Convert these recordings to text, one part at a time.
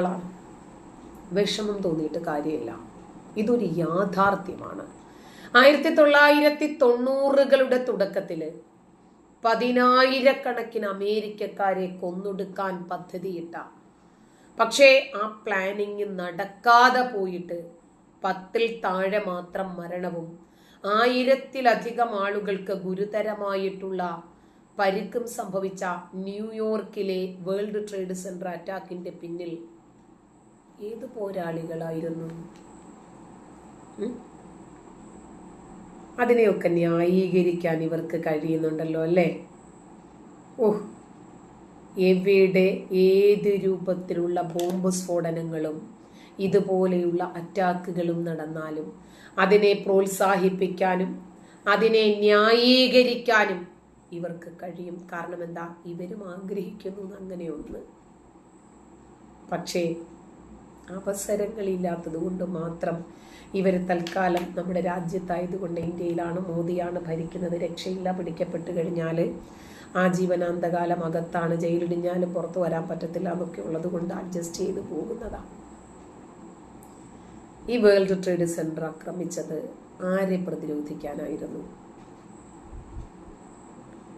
ആളാണ്. വിഷമം തോന്നിയിട്ട് കാര്യമില്ല. ഇതൊരു യാഥാർത്ഥ്യമാണ്. ആയിരത്തി തൊള്ളായിരത്തി തൊണ്ണൂറുകളുടെ തുടക്കത്തിൽ പതിനായിരക്കണക്കിന് അമേരിക്കക്കാരെ കൊന്നൊടുക്കാൻ പദ്ധതിയിട്ട പക്ഷേ ആ പ്ലാനിങ് നടക്കാതെ പോയിട്ട് പത്തിൽ താഴെ മാത്രം മരണവും ആയിരത്തിലധികം ആളുകൾക്ക് ഗുരുതരമായിട്ടുള്ള പരിക്കും സംഭവിച്ച ന്യൂയോർക്കിലെ വേൾഡ് ട്രേഡ് സെന്റർ അറ്റാക്കിന്റെ പിന്നിൽ ഏത് പോരാളികളായിരുന്നു? അതിനെയൊക്കെ ന്യായീകരിക്കാൻ ഇവർക്ക് കഴിയുന്നുണ്ടല്ലോ അല്ലേ? ഓഹ്. എവിടെ ഏത് രൂപത്തിലുള്ള ബോംബ് സ്ഫോടനങ്ങളും ഇതുപോലെയുള്ള അറ്റാക്കുകളും നടന്നാലും അതിനെ പ്രോത്സാഹിപ്പിക്കാനും അതിനെ ന്യായീകരിക്കാനും ഇവർക്ക് കഴിയും. കാരണം എന്താ ഇവരും ആഗ്രഹിക്കുന്നു അങ്ങനെയൊന്ന് പക്ഷേ അവസരങ്ങളില്ലാത്തത് കൊണ്ട് മാത്രം ഇവർ തൽക്കാലം നമ്മുടെ രാജ്യത്തായതുകൊണ്ട് ഇന്ത്യയിലാണ് മോദിയാണ് ഭരിക്കുന്നത് രക്ഷയില്ല പിടിക്കപ്പെട്ട് കഴിഞ്ഞാൽ ആജീവനാന്തകാലം അകത്താണ് ജയിലിടിഞ്ഞാൽ പുറത്തു വരാൻ പറ്റത്തില്ല എന്നൊക്കെ ഉള്ളത് കൊണ്ട് അഡ്ജസ്റ്റ് ചെയ്ത് പോകുന്നതാണ് ഈ വേൾഡ് ട്രേഡ് സെന്റർ ആക്രമിച്ചത് ആരെ പ്രതിരോധിക്കാനായിരുന്നു?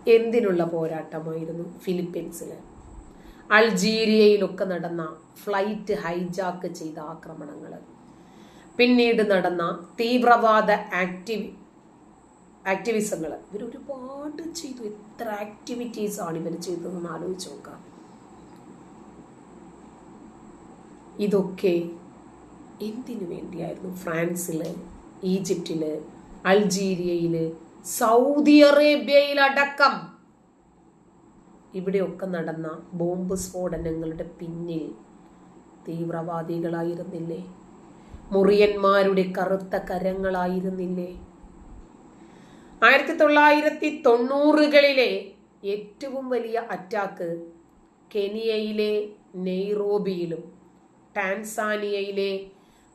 എന്തിനുള്ള പോരാട്ടമായിരുന്നു ഫിലിപ്പീൻസിൽ അൾജീരിയയിലൊക്കെ നടന്ന ഫ്ലൈറ്റ് ഹൈജാക്ക് ചെയ്ത ആക്രമണങ്ങൾ പിന്നീട് നടന്ന തീവ്രവാദ ആക്ടിവി ആക്ടിവിസങ്ങൾ ഇവർ ഒരുപാട് ചെയ്തു. എത്ര ആക്ടിവിറ്റീസ് ആണ് ഇവർ ചെയ്തതെന്ന് ആലോചിച്ച് നോക്കാം. ഇതൊക്കെ എന്തിനു വേണ്ടിയായിരുന്നു? ഫ്രാൻസിൽ ഈജിപ്തിൽ അൾജീരിയയിൽ സൗദി അറേബ്യയിലടക്കം. ഇവിടെയൊക്കെ നടന്ന ബോംബ് സ്ഫോടനങ്ങളുടെ പിന്നിൽ തീവ്രവാദികളായിരുന്നില്ലേ? മുറിയന്മാരുടെ കറുത്ത കരങ്ങളായിരുന്നില്ലേ? ആയിരത്തി തൊള്ളായിരത്തി തൊണ്ണൂറുകളിലെ ഏറ്റവും വലിയ അറ്റാക്ക് കെനിയയിലെ നെയ്റോബിയിലും ടാൻസാനിയയിലെ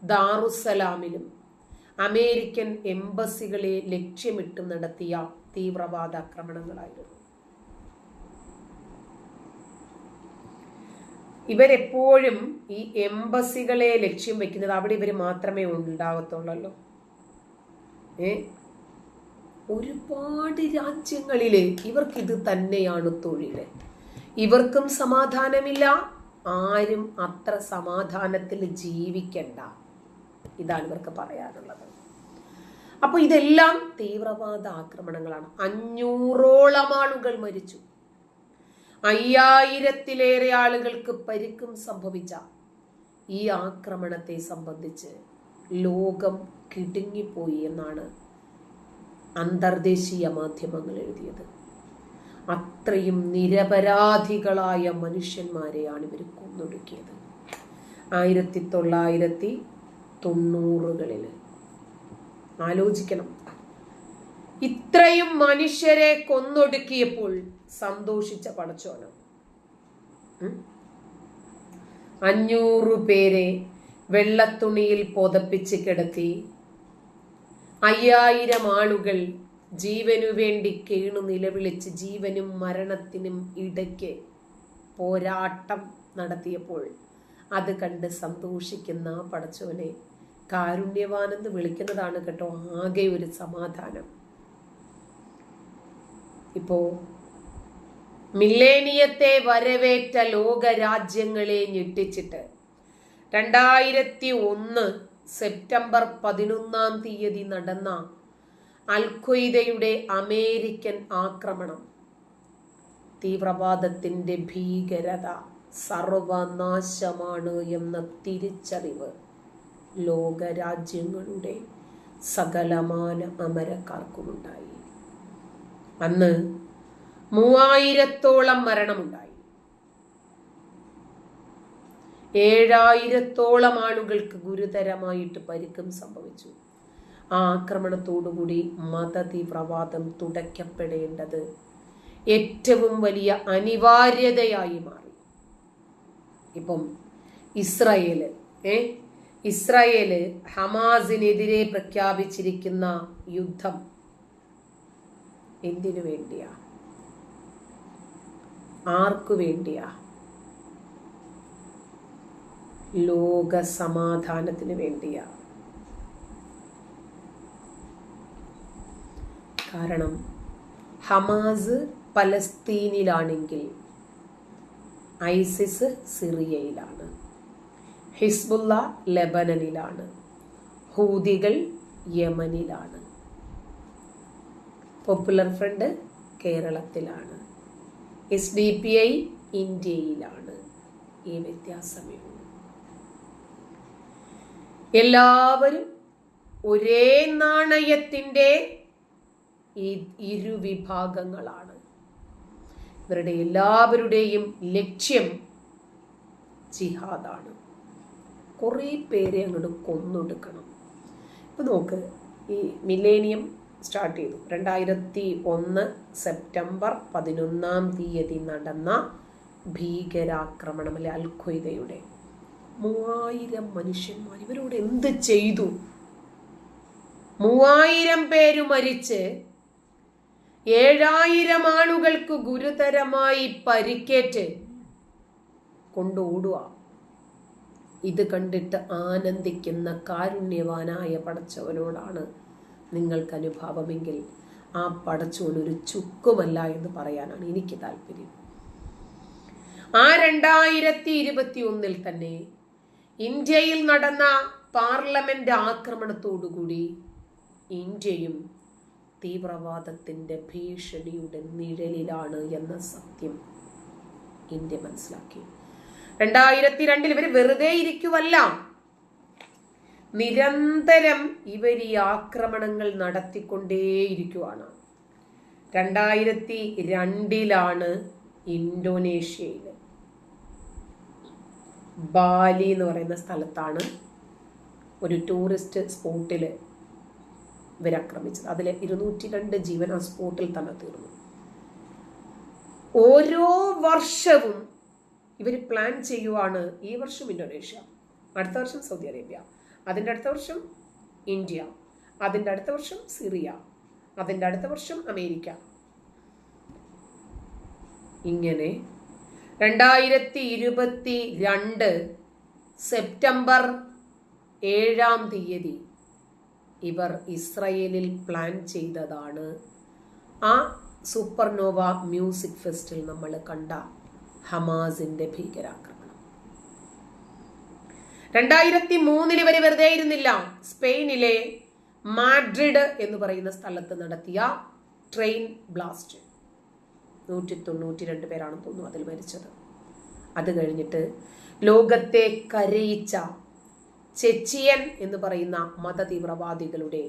ദാറുസലാമിലും അമേരിക്കൻ എംബസികളെ ലക്ഷ്യമിട്ട് നടത്തിയ തീവ്രവാദ ഇവരെപ്പോഴും ഈ എംബസികളെ ലക്ഷ്യം വെക്കുന്നത് അവിടെ ഇവർ മാത്രമേ ഉണ്ടാകത്തുള്ളല്ലോ. ഏ? ഒരുപാട് രാജ്യങ്ങളിൽ ഇവർക്ക് ഇത് തന്നെയാണ് തൊഴിൽ. ഇവർക്കും സമാധാനമില്ല. ആരും അത്ര സമാധാനത്തിൽ ജീവിക്കണ്ട. ഇതാണ് ഇവർക്ക് പറയാനുള്ളത്. അപ്പോൾ ഇതെല്ലാം തീവ്രവാദ ആക്രമണങ്ങളാണ്. അഞ്ഞൂറോളം ആളുകൾ മരിച്ചു. അയ്യായിരത്തിലേറെ ആളുകൾക്ക് പരിക്കും സംഭവിച്ച ഈ ആക്രമണത്തെ സംബന്ധിച്ച് ലോകം കിടുങ്ങിപ്പോയി എന്നാണ് അന്തർദേശീയ മാധ്യമങ്ങൾ എഴുതിയത്. അത്രയും നിരപരാധികളായ മനുഷ്യന്മാരെയാണ് ഇവർ കൊന്നൊടുക്കിയത്. ആയിരത്തി തൊള്ളായിരത്തി തൊണ്ണൂറുകളിൽ ആലോചിക്കണം. ഇത്രയും മനുഷ്യരെ കൊന്നൊടുക്കിയപ്പോൾ സന്തോഷിച്ച പടച്ചോനം? അഞ്ഞൂറ് പേരെ വെള്ളത്തുണിയിൽ പൊതപ്പിച്ച് കിടത്തി. അയ്യായിരം ആളുകൾ ജീവനു വേണ്ടി കേണു നിലവിളിച്ച് ജീവനും മരണത്തിനും ഇടയ്ക്ക് പോരാട്ടം നടത്തിയപ്പോൾ അത് കണ്ട് സന്തോഷിക്കുന്ന പടച്ചോനെ കാരുണ്യവാനെന്ന് വിളിക്കുന്നതാണ് കേട്ടോ ആകെ ഒരു സമാധാനം. ഇപ്പോ മില്ലേനിയത്തെ വരവേറ്റ ലോകരാജ്യങ്ങളെ ഞെട്ടിച്ചിട്ട് രണ്ടായിരത്തി ഒന്ന് സെപ്റ്റംബർ പതിനൊന്നാം തീയതി നടന്ന അൽഖ്വയ്ദയുടെ അമേരിക്കൻ ആക്രമണം. തീവ്രവാദത്തിന്റെ ഭീകരത സർവനാശമാണ് എന്ന തിരിച്ചറിവ് ലോകരാജ്യങ്ങളുടെ സകലമാന അമരക്കാർക്കുമുണ്ടായി. അന്ന് മൂവായിരത്തോളം മരണമുണ്ടായി. ഏഴായിരത്തോളം ആളുകൾക്ക് ഗുരുതരമായിട്ട് പരിക്കും സംഭവിച്ചു. ആ ആക്രമണത്തോടുകൂടി മതതീവ്രവാദം തുടയ്ക്കപ്പെടേണ്ടത് ഏറ്റവും വലിയ അനിവാര്യതയായി മാറി. ഇപ്പം ഇസ്രയേൽ ഏ? ഇസ്രയേൽ ഹമാസിനെതിരെ പ്രഖ്യാപിച്ചിരിക്കുന്ന യുദ്ധം എന്തിനു വേണ്ടിയാ? ആർക്കു വേണ്ടിയാ ലോക സമാധാനത്തിന് വേണ്ടിയാ. കാരണം ഹമാസ് പലസ്തീനിലാണെങ്കിൽ ഐസിസ് സിറിയയിലാണ് ഹിസ്ബുള്ള ലെബനനിലാണ് ഹൂതികൾ യമനിലാണ്. പോപ്പുലർ ഫ്രണ്ട് കേരളത്തിലാണ്. എസ് ഡി പി ഐ ഇന്ത്യയിലാണ് ഈ വ്യത്യാസമേ എല്ലാവരും ഒരേ നാണയത്തിന്റെ ഇരുവിഭാഗങ്ങളാണ്. ഇവരുടെ എല്ലാവരുടെയും ലക്ഷ്യം ജിഹാദാണ്. കുറേ പേരെ അങ്ങോട്ട് കൊന്നൊടുക്കണം. ഇപ്പം നോക്ക് ഈ മില്ലേനിയം സ്റ്റാർട്ട് ചെയ്തു. രണ്ടായിരത്തി ഒന്ന് സെപ്റ്റംബർ പതിനൊന്നാം തീയതി നടന്ന ഭീകരാക്രമണം അല്ലെ അൽഖ്വയ്ദയുടെ. മൂവായിരം മനുഷ്യന്മാർ ഇവരോട് എന്ത് ചെയ്തു? മൂവായിരം പേര് മരിച്ച് ഏഴായിരം ആളുകൾക്ക് ഗുരുതരമായി പരിക്കേറ്റ് കൊണ്ടോടുക. ഇത് കണ്ടിട്ട് ആനന്ദിക്കുന്ന കാരുണ്യവാനായ പടച്ചവനോടാണ് നിങ്ങൾക്ക് അനുഭാവമെങ്കിൽ ആ പടച്ചോൻ ഒരു ചുക്കുമല്ല എന്ന് പറയാനാണ് എനിക്ക് താല്പര്യം ആ രണ്ടായിരത്തി ഇരുപത്തി ഒന്നിൽ തന്നെ ഇന്ത്യയിൽ നടന്ന പാർലമെന്റ് ആക്രമണത്തോടുകൂടി ഇന്ത്യയും തീവ്രവാദത്തിന്റെ ഭീഷണിയുടെ നിഴലിലാണ് എന്ന സത്യം ഇന്ത്യ മനസ്സിലാക്കി. രണ്ടായിരത്തി രണ്ടിൽ ഇവർ വെറുതെ ഇരിക്കുവല്ല. നിരന്തരം ഇവർ ഈ ആക്രമണങ്ങൾ നടത്തിക്കൊണ്ടേയിരിക്കുവാണ്. രണ്ടായിരത്തി രണ്ടിലാണ് ഇന്തോനേഷ്യയിൽ ബാലി എന്ന് പറയുന്ന സ്ഥലത്താണ് ഒരു ടൂറിസ്റ്റ് സ്പോട്ടിൽ ഇവരാക്രമിച്ചത് അതിൽ ഇരുന്നൂറ്റി രണ്ട് ജീവൻ ആ സ്പോട്ടിൽ തന്നെ തീർന്നു. ഓരോ വർഷവും ഇവർ പ്ലാൻ ചെയ്യുവാണ് ഈ വർഷം ഇന്തോനേഷ്യ. അടുത്ത വർഷം സൗദി അറേബ്യ. അതിന്റെ അടുത്ത വർഷം ഇന്ത്യ അതിന്റെ അടുത്ത വർഷം സിറിയ അതിന്റെ അടുത്ത വർഷം അമേരിക്ക. ഇങ്ങനെ രണ്ടായിരത്തി ഇരുപത്തി രണ്ട് സെപ്റ്റംബർ ഏഴാം തീയതി ഇവർ ഇസ്രയേലിൽ പ്ലാൻ ചെയ്തതാണ്. ആ സൂപ്പർനോവ മ്യൂസിക് ഫെസ്റ്റിൽ നമ്മൾ കണ്ട ഹമാസിന്റെ ഭീകരാക്രമണം. രണ്ടായിരത്തി മൂന്നിൽ ഇവർ വെറുതെ ഇരുന്നില്ല. സ്പെയിനിലെ മാഡ്രിഡ് എന്ന് പറയുന്ന സ്ഥലത്ത് നടത്തിയ ട്രെയിൻ ബ്ലാസ്റ്റ്. നൂറ്റി തൊണ്ണൂറ്റി രണ്ട് പേരാണെന്ന് തോന്നുന്നു അതിൽ മരിച്ചത്. അത് കഴിഞ്ഞിട്ട് ലോകത്തെ കരയിച്ച ചെച്ചിയൻ എന്ന് പറയുന്ന മത തീവ്രവാദികളുടെ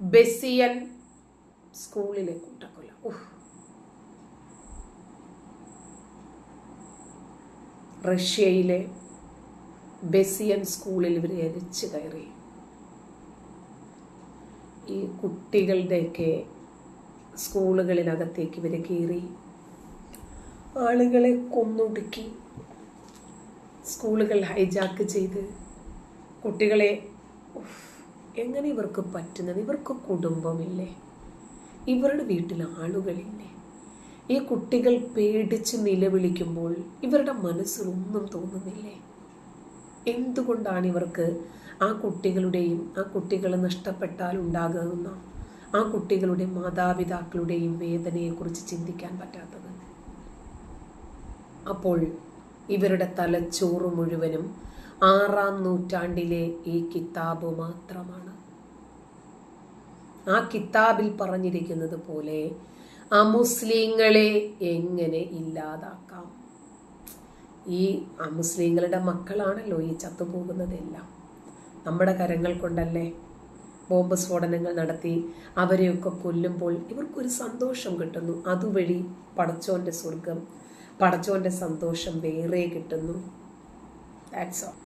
ബെസിയൻ സ്കൂളിലെ കൂട്ടക്കൊല. റഷ്യയിലെ ബെസിയൻ സ്കൂളിൽ ഇവർ എരിച്ചു കയറി. ഈ കുട്ടികളുടെയൊക്കെ സ്കൂളുകളിനകത്തേക്ക് ഇവർ കയറി. ആളുകളെ കൊന്നൊടുക്കി. സ്കൂളുകൾ ഹൈജാക്ക് ചെയ്ത്. കുട്ടികളെ എങ്ങനെ ഇവർക്ക് പറ്റുന്നത്? ഇവർക്ക് കുടുംബമില്ലേ? ഇവരുടെ വീട്ടിൽ ആളുകളില്ലേ? ഈ കുട്ടികൾ പേടിച്ച് നിലവിളിക്കുമ്പോൾ ഇവരുടെ മനസ്സിലൊന്നും തോന്നുന്നില്ലേ? എന്തുകൊണ്ടാണ് ഇവർക്ക് ആ കുട്ടികളുടെയും ആ കുട്ടികൾ നഷ്ടപ്പെട്ടാൽ ഉണ്ടാകുന്ന ആ കുട്ടികളുടെ മാതാപിതാക്കളുടെയും വേദനയെക്കുറിച്ച് ചിന്തിക്കാൻ പറ്റാത്തത്? അപ്പോൾ ഇവരുടെ തലച്ചോറ് മുഴുവനും ആറാം നൂറ്റാണ്ടിലെ ഈ കിതാബ് മാത്രമാണ്. ആ കിതാബിൽ പറഞ്ഞിരിക്കുന്നത് പോലെ ആ മുസ്ലിങ്ങളെ എങ്ങനെ ഇല്ലാതാക്കാം? ഈ മുസ്ലിങ്ങളുടെ മക്കളാണല്ലോ ഈ ചത്തുപോകുന്നതെല്ലാം. നമ്മുടെ കരങ്ങൾ കൊണ്ടല്ലേ ബോംബ് സ്ഫോടനങ്ങൾ നടത്തി അവരെയൊക്കെ കൊല്ലുമ്പോൾ ഇവർക്കൊരു സന്തോഷം കിട്ടുന്നു. അതുവഴി പടച്ചോന്റെ സ്വർഗം പടച്ചോന്റെ സന്തോഷം വേറെ കിട്ടുന്നു. That's all